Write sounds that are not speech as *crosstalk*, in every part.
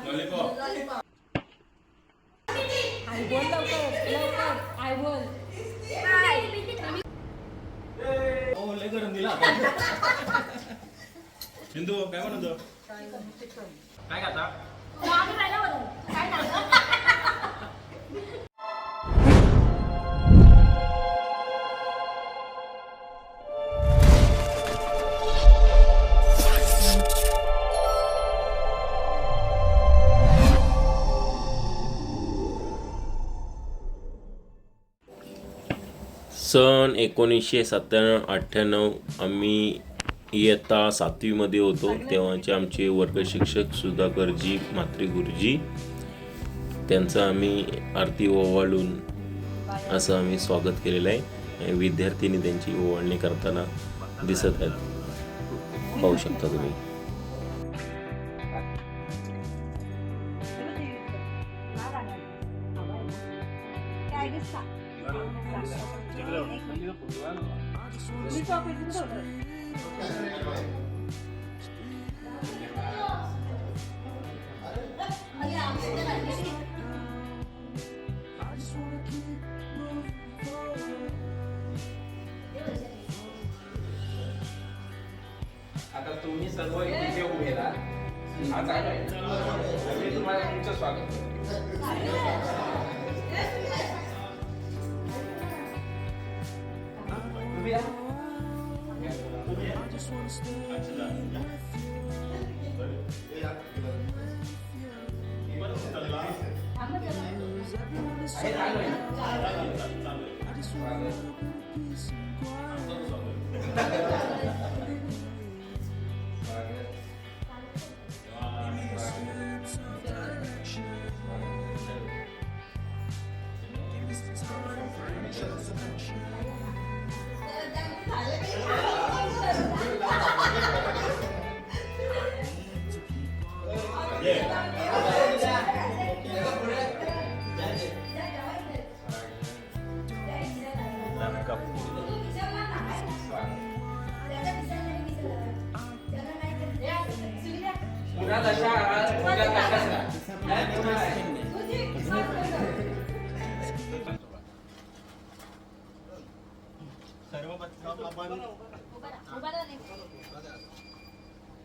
I बोल लवकर लवकर आय बोल ओ लय गरम दिला हिंदू काय म्हणतो काय खाता सन एकोणीसशे सत्त्याण्णव अठ्ठ्याण्णव. आम्ही इयत्ता सातवीमध्ये होतो. तेव्हाचे आमचे वर्गशिक्षक सुधाकरजी म्हात्रे गुरुजी. त्यांचं आम्ही आरती ओवाळून असं आम्ही स्वागत केलेलं आहे. आणि विद्यार्थ्यांनी त्यांची ओवाळणी करताना दिसत आहेत. पाहू शकता तुम्ही. पुन्हा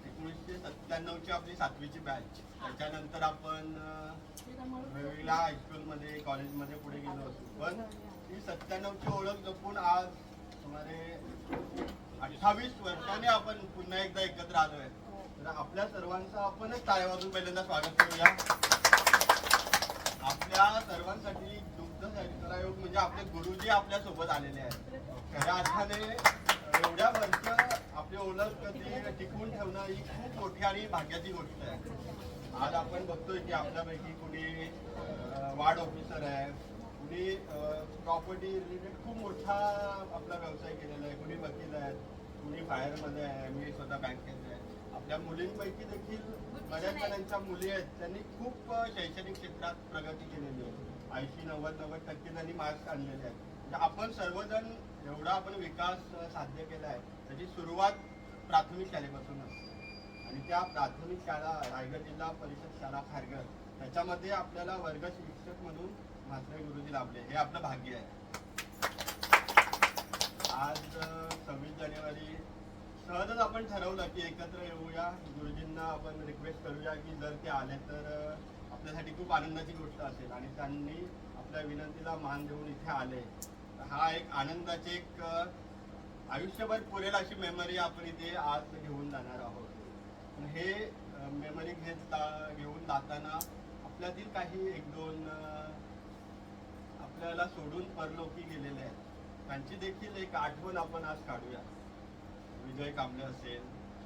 एकोणीसशे सत्त्याण्णवची आपली सातवीची बॅच त्याच्यानंतर आपण रवीला हायस्कूलमध्ये कॉलेजमध्ये पुढे गेलो होतो. पण ही सत्त्याण्णवची ओळख जपून आज सुमारे अठ्ठावीस वर्षांनी आपण पुन्हा एकदा एकत्र आलो आहे तर आपल्या सर्वांचं आपणच टाळ्या वाजून पहिल्यांदा स्वागत करूया. आपल्या सर्वांसाठी दुग्ध सहकारी योग म्हणजे आपले गुरुजी आपल्यासोबत आलेले आहेत. खऱ्या अर्थाने एवढ्या वर्ष आपली ओळख कधी टिकवून ठेवणं ही खूप मोठी आणि भाग्याची गोष्ट आहे. आज आपण बघतोय की आपल्यापैकी कुणी वार्ड ऑफिसर आहे कुणी प्रॉपर्टी रिलेटेड खूप मोठा आपला व्यवसाय केलेला आहे कुणी वकील आहेत कुणी फायरमध्ये आहे मी स्वतः बँकेत आहे. आपल्या मुलींपैकी देखील बऱ्याच जणांच्या मुली आहेत त्यांनी खूप शैक्षणिक क्षेत्रात प्रगती केलेली आहे. ऐंशी नव्वद नव्वद टक्के त्यांनी मार्क्स आणलेले आहेत. म्हणजे आपण सर्वजण एवढा आपण विकास साध्य केला आहे त्याची सुरुवात प्राथमिक शाळेपासूनच आणि त्या प्राथमिक शाळा रायगड जिल्हा परिषद शाळा खारघर त्याच्यामध्ये आपल्याला वर्ग शिक्षक म्हणून म्हात्रे गुरुजी लाभले. हे आपलं भाग्य आहे. आज सव्वीस जानेवारी सहजच आपण ठरवलं की एकत्र येऊया. गुरुजींना आपण रिक्वेस्ट करूया की जर ते आले तर आपल्यासाठी खूप आनंदाची गोष्ट असेल आणि त्यांनी आपल्या विनंतीला मान देऊन इथे आले. हा एक आनंदाची एक आयुष्यभर पुरेल अशी मेमरी आपण इथे आज घेऊन जाणार आहोत. हे मेमरी घेत घेऊन जाताना आपल्यातील काही एक दोन आपल्याला सोडून परलोकी गेलेले आहेत. त्यांची देखील एक आठवण आपण आज काढूया. विजय कांबळे असेल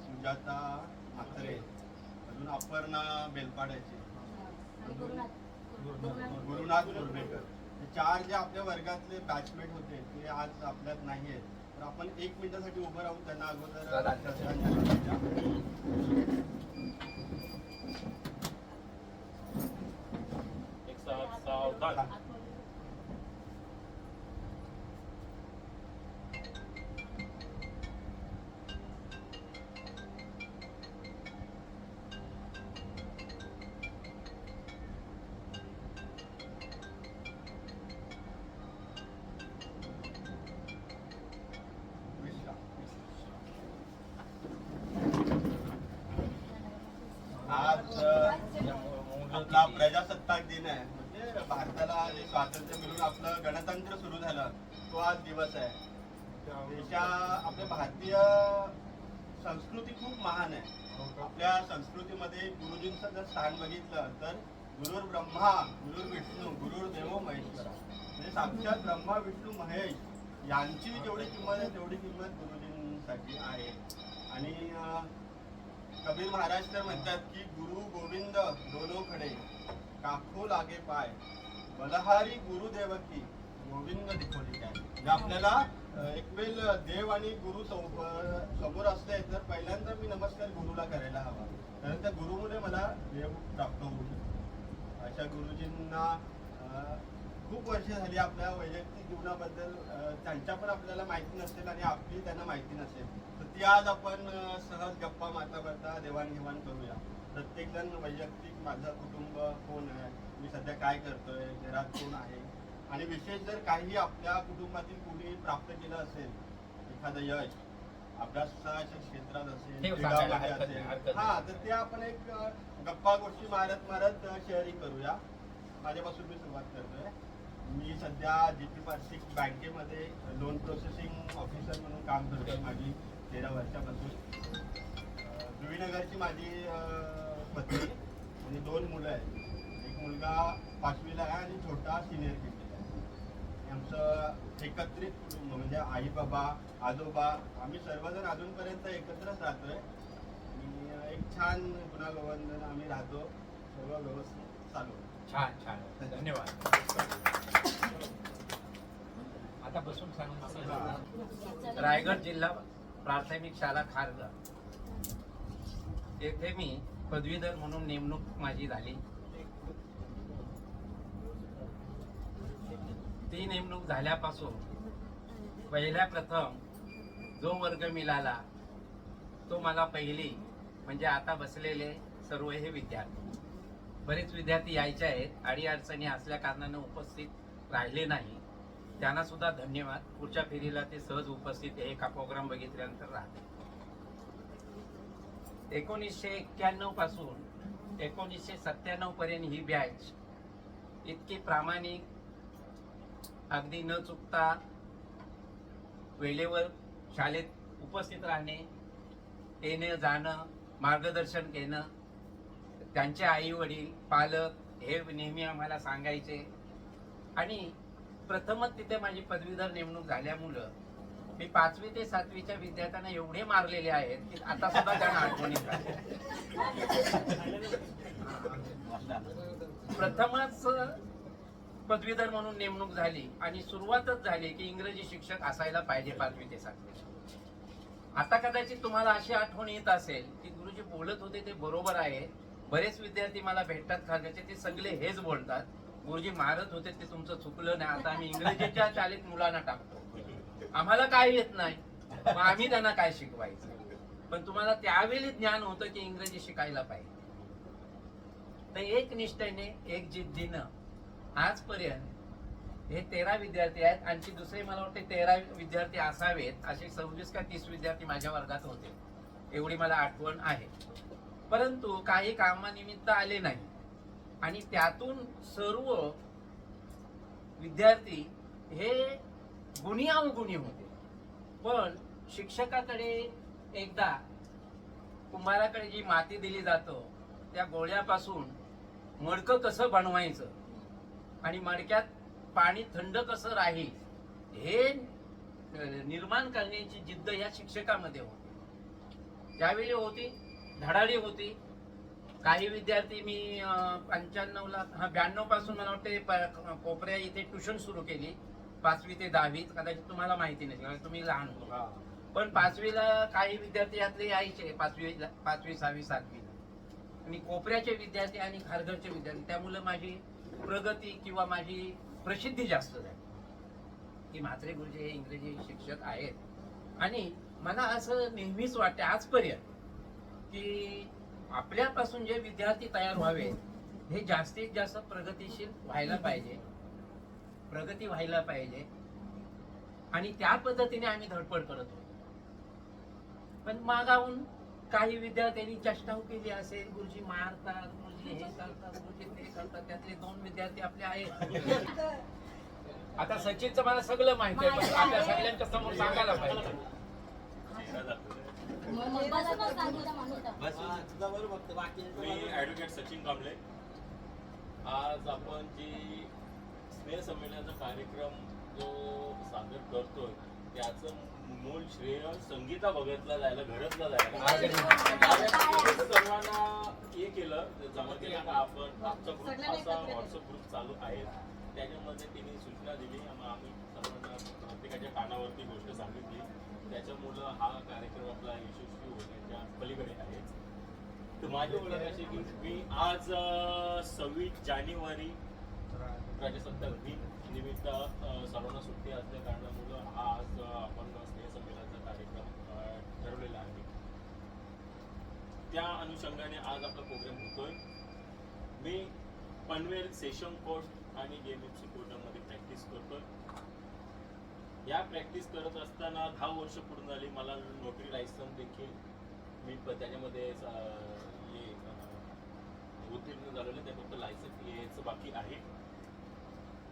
सुजाता म्हात्रे अजून अपर्णा बेलपाड्याचे. गुरुनाथ मुर्डेकर हे चार जे आपल्या वर्गातले बॅचमेट होते ते आज आपल्यात नाही आहेत. तर आपण एक मिनिटासाठी उभं राहून त्यांना अगोदर. एक सात सावधान. प्रजासत्ताक दिन आहे. म्हणजे भारताला जे स्वातंत्र्य मिळून आपलं गणतंत्र सुरू झालं. तो आज दिवस आहे. देशा आपल्या भारतीय संस्कृती खूप महान आहे. आपल्या संस्कृतीमध्ये गुरुजींचं जर स्थान बघितलं तर गुरुर ब्रह्मा गुरुर विष्णू गुरुर देव महेश्वरा. म्हणजे साक्षात ब्रह्मा विष्णू महेश यांची जेवढी किंमत आहे तेवढी किंमत गुरुजींसाठी आहे. आणि कबीर महाराज तर म्हणतात की गुरु गोविंद दोनो खडे काखो लागे पाय. बलहारी गुरुदेवकी गोविंद दिखोली काय? म्हणजे आपल्याला एक वेळ देव आणि गुरु समोर असले तर पहिल्यांदा मी नमस्कार गुरुला करायला हवा. कारण त्या गुरुमुळे मला देव प्राप्त होऊ शकतो. अशा गुरुजींना खूप वर्ष झाली आपल्या वैयक्तिक जीवनाबद्दल त्यांच्या पण आपल्याला माहिती नसेल आणि आपली त्यांना माहिती नसेल. तर ती आज आपण सहज गप्पा मारता मारता देवाणघेवाण करूया. प्रत्येक जण वैयक्तिक माझं कुटुंब कोण आहे? मी सध्या काय करतोय? घरात कोण आहे? आणि विशेष जर काही आपल्या कुटुंबातील कुणी प्राप्त केलं असेल एखादं यश अभ्यासाच्या क्षेत्रात असेल हे. हा तर ते आपण एक गप्पा गोष्टी मारत मारत शेअरिंग करूया. माझ्यापासून मी सुरुवात करतोय. मी सध्या जी पी पार्सिक बँकेमध्ये लोन प्रोसेसिंग ऑफिसर म्हणून काम करतोय माझी तेरा वर्षापासून. अं, जुईनगरची माझी पत्नी. आणि दोन मुलं आहेत. एक मुलगा पाचवीला आहे आणि छोटा सिनियर केजीला आहे. आणि आमचं एकत्रित कुटुंब म्हणजे आई बाबा आजोबा आम्ही सर्वजण अजूनपर्यंत एकत्रच राहतोय. आणि अं, एक छान गुणागोविंदन आम्ही राहतो. सर्व व्यवस्थित चालू आहे. छान छान. धन्यवाद. आता बसून सांग रायगड जिल्हा प्राथमिक शाळा खारगा येथे मी पदवीधर म्हणून नेमणूक माझी झाली. ती नेमणूक झाल्यापासून पहिल्या प्रथम जो वर्ग मिळाला तो मला पहिली म्हणजे आता बसलेले सर्व हे विद्यार्थी. बरेच विद्यार्थी यायचे आहेत अडी अडचणी असल्या कारणानं उपस्थित राहिले नाही. त्यांना सुद्धा धन्यवाद. पुढच्या फेरीला ते सहज उपस्थित हे एका प्रोग्राम बघितल्यानंतर राहते एकोणीसशे एक्क्याण्णवपासून एकोणीसशे सत्त्याण्णव पर्यंत ही बॅच इतकी प्रामाणिक अगदी न चुकता वेळेवर शाळेत उपस्थित राहणे येणं जाणं मार्गदर्शन घेणं त्यांचे आई वडील पालक हे नेहमी आम्हाला सांगायचे. आणि प्रथमच तिथे माझी पदवीधर नेमणूक झाल्यामुळं मी पाचवी ते सातवीच्या विद्यार्थ्यांना एवढे मारलेले आहेत की आता सुद्धा त्यांना आठवणी प्रथमच पदवीधर म्हणून नेमणूक झाली आणि सुरुवातच झाली की इंग्रजी शिक्षक असायला पाहिजे पाचवी ते सातवी. आता कदाचित तुम्हाला अशी आठवण येत असेल की गुरुजी बोलत होते ते बरोबर आहे. बरेच विद्यार्थी मला भेटतात खाण्याचे ते सगळे हेच बोलतात. गुरुजी मारत होते ते तुमचं चुकलं नाही. आता आम्ही इंग्रजीच्या चालीत मुलांना टाकतो. आम्हाला काय येत नाही. मग आम्ही त्यांना काय शिकवायचं? पण तुम्हाला त्यावेळी ज्ञान होतं की इंग्रजी शिकायला पाहिजे. तर एक निष्ठेने एक जिद्दीनं आजपर्यंत हे तेरा विद्यार्थी आहेत. आणखी दुसरे मला वाटते तेरा विद्यार्थी असावेत. असे सव्वीस का तीस विद्यार्थी माझ्या वर्गात होते. एवढी मला आठवण आहे. परंतु काही कामानिमित्त आले नाही. आणि त्यातून सर्व विद्यार्थी हे गुणी अवगुणी होते. पण शिक्षकाकडे एकदा कुंभाराकडे जी माती दिली जातो त्या गोळ्यापासून मडकं कसं बनवायचं आणि मडक्यात पाणी थंड कसं राहील हे निर्माण करण्याची जिद्द या शिक्षकामध्ये होती. त्यावेळी होती धडाडी होती. काही विद्यार्थी मी पंच्याण्णवला हा ब्याण्णवपासून मला वाटते कोपऱ्या इथे ट्युशन सुरू केली. पाचवी ते दहावी कदाचित तुम्हाला माहिती नाही कारण तुम्ही लहान होतो. पण पाचवीला काही विद्यार्थी यातले यायचे पाचवी पाचवी सहावी सातवी. आणि कोपऱ्याचे विद्यार्थी आणि खारघरचे विद्यार्थी त्यामुळे माझी प्रगती किंवा माझी प्रसिद्धी जास्त झाली. की म्हात्रे गुरुजी हे इंग्रजी शिक्षक आहेत. आणि मला असं नेहमीच वाटते आजपर्यंत की आपल्यापासून जे विद्यार्थी तयार व्हावे हे जास्तीत जास्त प्रगतीशील व्हायला पाहिजे. प्रगती व्हायला पाहिजे. आणि त्या पद्धतीने आम्ही धडपड करत होतो. पण मागाहून काही विद्यार्थ्यांनी चष्टाव केली असेल गुरुजी मारतात गुरुजी हे करतात गुरुजी ते करतात त्यातले दोन विद्यार्थी आपले आहेत. *laughs* आता सचिनचं मला सगळं माहिती आहे पण आपल्या सगळ्यांच्या समोर सांगायला पाहिजे. मी ॲडव्होकेट सचिन कांबळे. आज आपण जी स्नेह संमेलनाचा कार्यक्रम जो सादर करतोय त्याचं मूळ श्रेय संगीता भगतला जायला घरतला जायला. सर्वांना हे केलं जमा केलं का आपण आमचा ग्रुप असा व्हॉट्सअप ग्रुप चालू आहे. त्याच्यामध्ये तिने सूचना दिली आणि आम्ही सर्वांना प्रत्येकाच्या कानावरती गोष्ट सांगितली. त्याच्यामुळं हा कार्यक्रम आपला यशस्वी होण्याच्या पलीकडे आहे. तर माझी ओळख अशी की मी आज सव्वीस जानेवारी प्रजासत्ताक दिन निमित्त सर्वांना सुट्टी असल्या कारणामुळं हा आज आपण स्नेहसंमेलनाचा कार्यक्रम ठरवलेला आहे. त्या अनुषंगाने आज आपला प्रोग्राम होतोय. मी पनवेल सेशन कोर्ट आणि गेम एफ सी कोर्टामध्ये प्रॅक्टिस करतोय. या प्रॅक्टिस करत असताना दहा वर्ष पूर्ण झाली मला नोकरी लायसन देखील मी त्याच्यामध्ये हे उत्तीर्ण झालेलं ते फक्त लायसन यायचं बाकी आहे.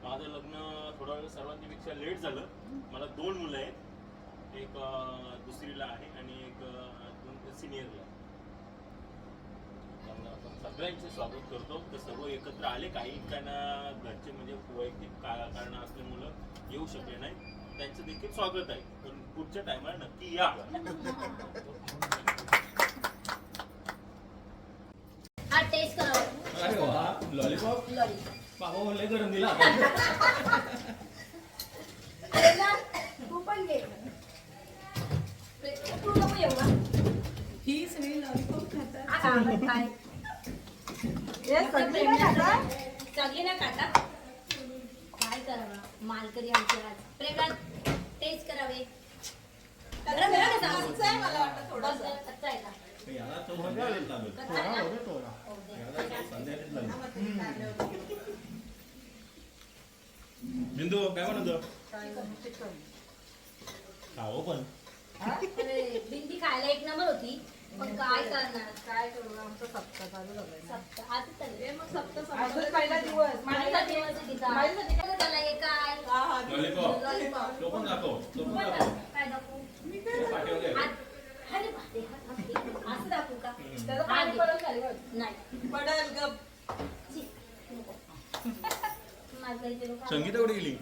माझं लग्न थोडं सर्वांच्यापेक्षा लेट झालं. मला दोन मुलं आहेत. एक दुसरीला आहे आणि एक दोन सिनियरला त्यामुळे आपण सगळ्यांचे स्वागत करतो. तर सर्व एकत्र आले. काही त्यांना घरचे म्हणजे वैयक्तिक कारण कारण असल्यामुळं येऊ शकले नाही त्यांचं देखील स्वागत आहे. पण पुढच्या टायमाला नक्की या *laughs* हा टेस्ट करावा अरे वा लॉलीपॉप? बाबा बोलले करून दिला तू पण घे. तू नको हा. सगळी लॉलीपॉप खातात. काय? सगळी करावं? मालकरी आमची आज. प्रेरणा टेस्ट करावे. गरम गरम आहे सांग. बस, कच्चा आहे का? याला तो संध्याकाळीच? हो. संध्याकाळीच बिंदू काय म्हणतो? खाओ पण. भिंडी खायला एक नंबर होती. पण काय करणार? काय करू? आमचं सप्ताह चालू झालंय सप्त? आज चालले मग सप्ताह अजून पहिला दिवस. माझा दिवस आहे तिचा. माझ्यासाठी काय झालं हे काय लॉलीपॉप. लॉलीपॉप. तो पण दाखव. तो पण पण दाखव काय दाखवू? पाठवले हात- अरे बापरे, हात- हात घे. असं दाखवू का त्याचं पाणी पडून खाली बघ. नाही पडेल गप छी, नको. माझं इथे लोकं- संगीता कुठे गेली.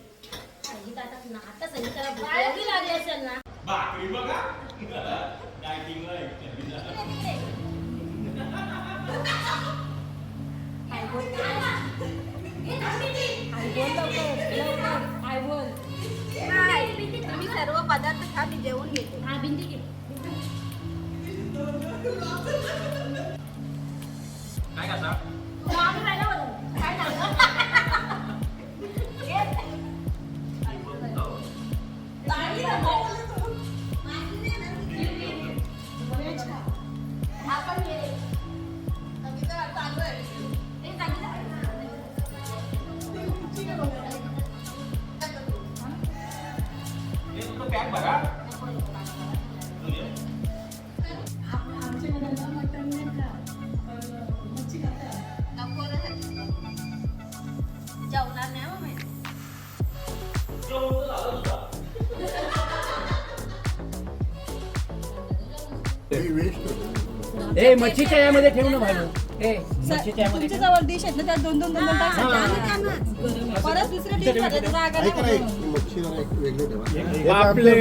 मच्छीच्या यामध्ये ठेवू ना भाऊ ए मच्छीच्या यामध्ये तुमच्या जवळ डिश आहेत ना त्या दोन दोन दोन दोन टाकायचे. परत दुसऱ्या डिशमध्ये तुला आगार ऐका ना, नाही एक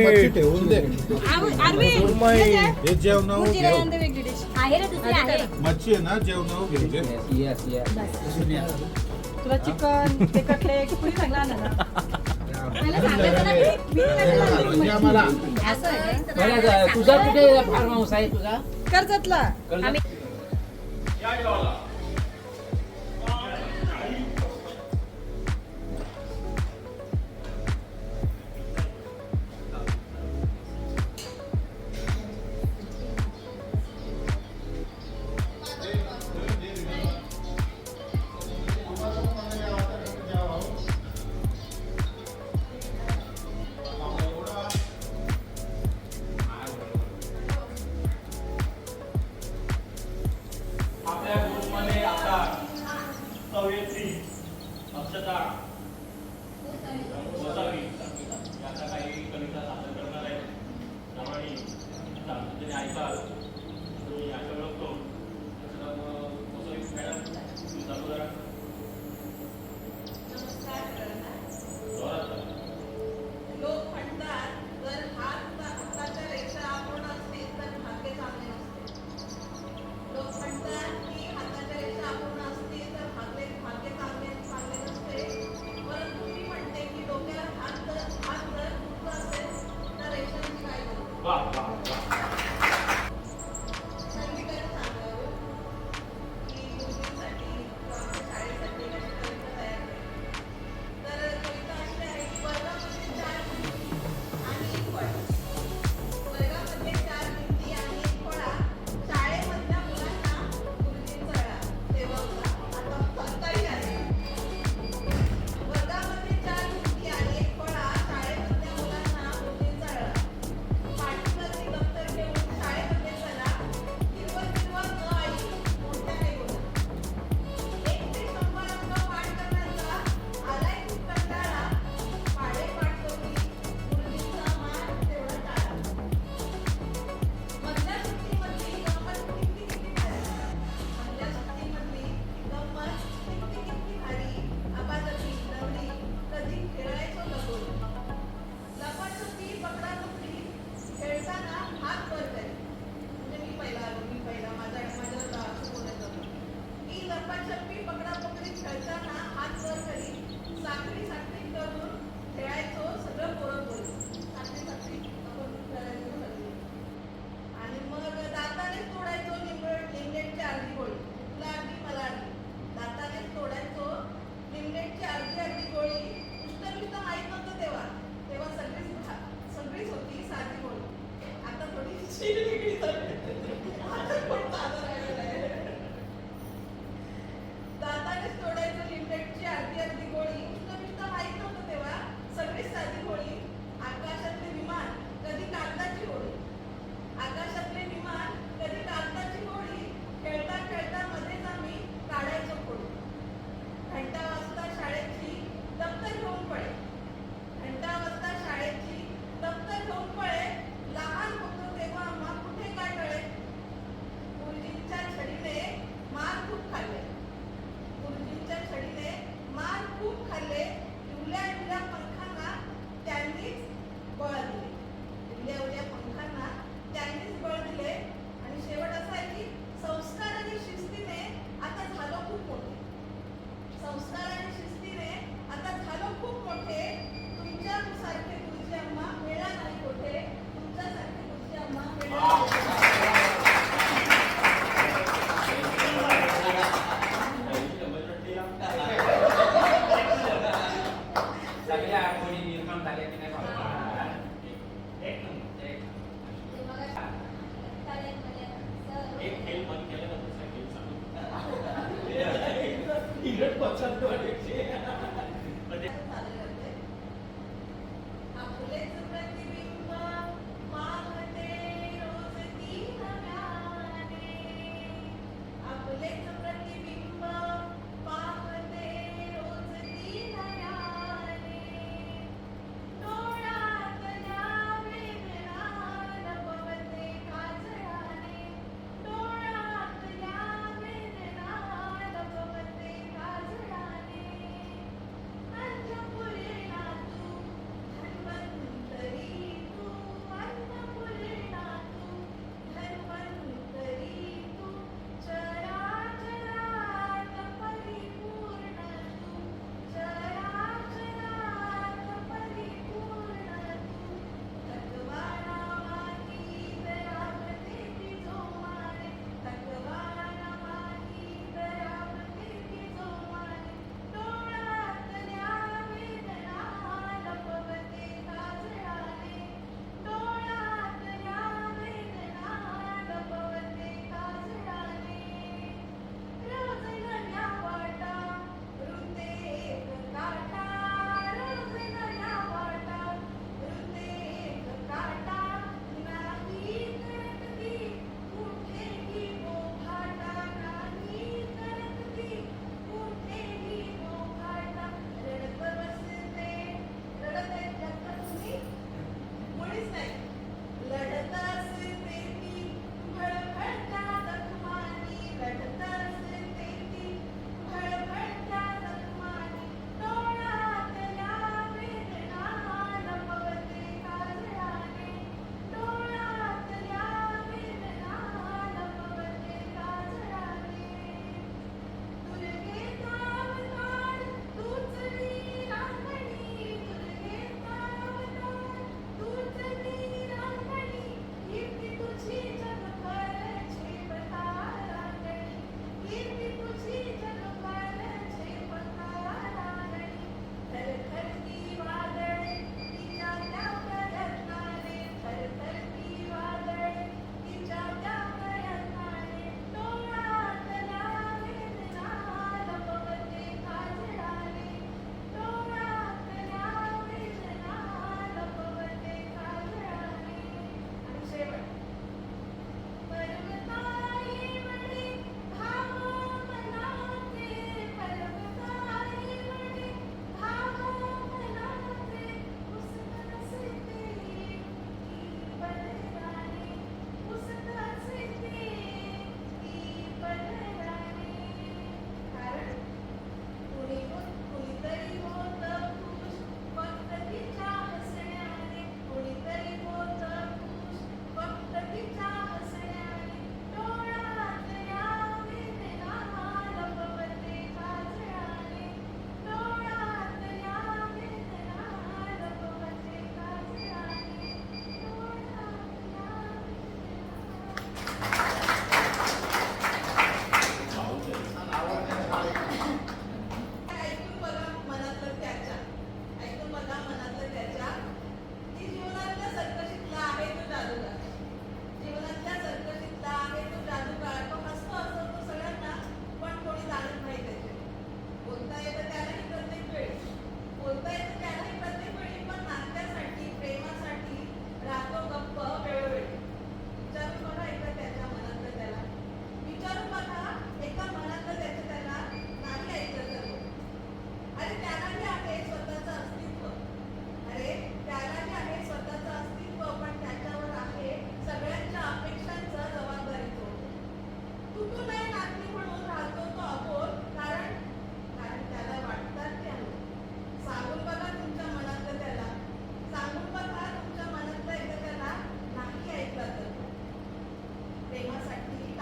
मच्छी ठेवून दे. हे वेगळी डिश. आहे रे दुसरी आहे. आहे ना जेवणावर घ्यायचे येस येस तुला चिकन ते कटलेट कुणी चांगला ना? तुझा कुठे फार्म हाऊस आहे तुझा? कर्जतला कर्जत?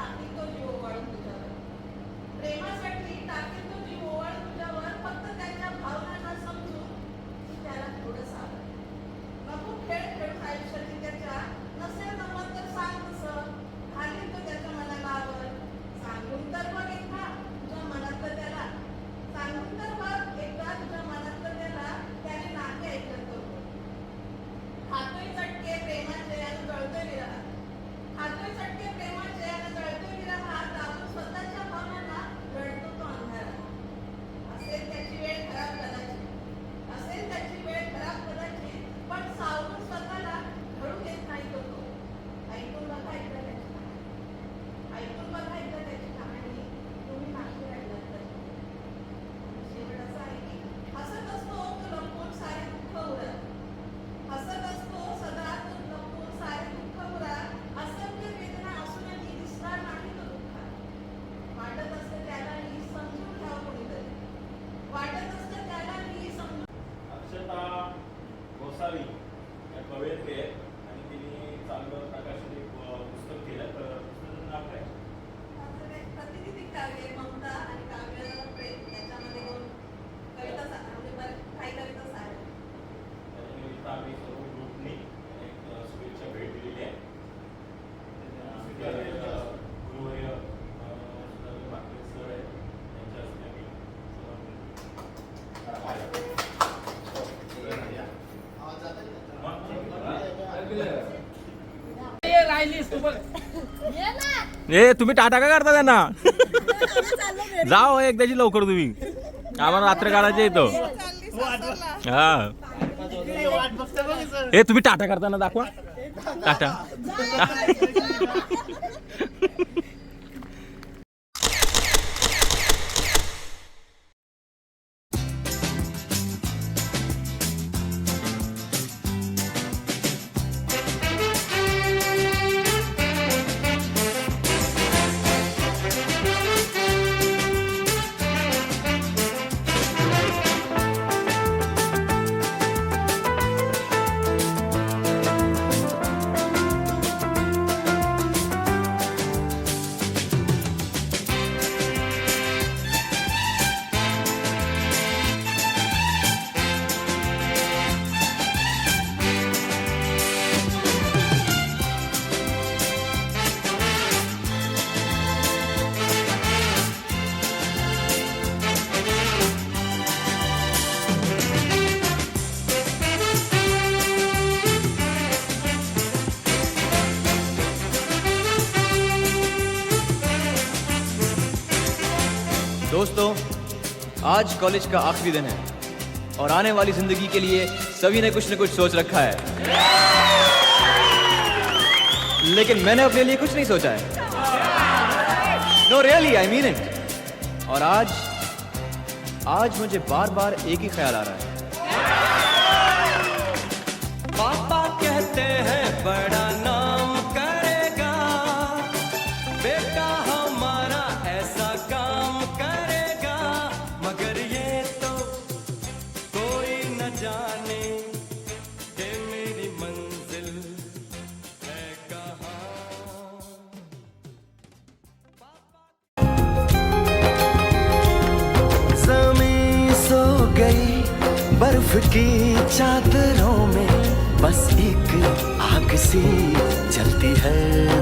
아, 이거. ए तुम्ही टाटा का करता त्यांना? जाओ एकदाची लवकर तुम्ही. आम्हाला रात्र काढायचे येतो हा. ए तुम्ही टाटा करताना दाखवा. टाटा. आज कॉलेज का आखिरी दिन है और आने वाली ज़िंदगी के लिए सभी ने कुछ न कुछ सोच रखा है। लेकिन मैंने अपने लिए कुछ नहीं सोचा है। No really I mean it और आज आज मुझे बार बार एक ही ख्याल आ रहा है। सी जलती है।